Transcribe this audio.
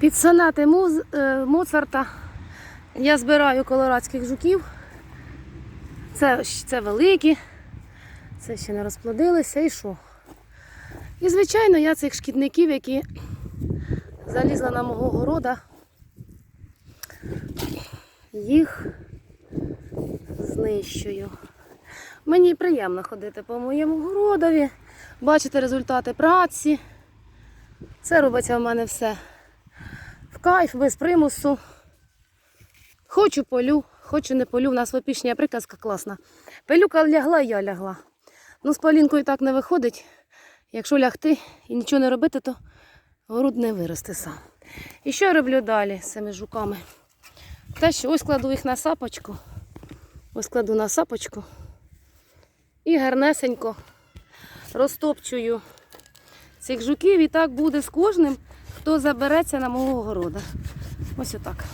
Під сонати е, Моцарта я збираю колорадських жуків. Це, це великі, це ще не розплодилися і що? І, звичайно, я цих шкідників, які залізли на мого города, їх знищую. Мені приємно ходити по моєму городові, бачити результати праці. Це робиться в мене все кайф, без примусу. Хочу полю, хочу не полю. У нас в опішня приказка класна. Пилюка лягла, я лягла. Ну, з Полінкою так не виходить. Якщо лягти і нічого не робити, то город не виросте сам. І що я роблю далі з цими жуками? Те, що ось кладу їх на сапочку. Ось кладу на сапочку. І гарнесенько розтопчую цих жуків. І так буде з кожним, хто забереться на мого города. Ось отак.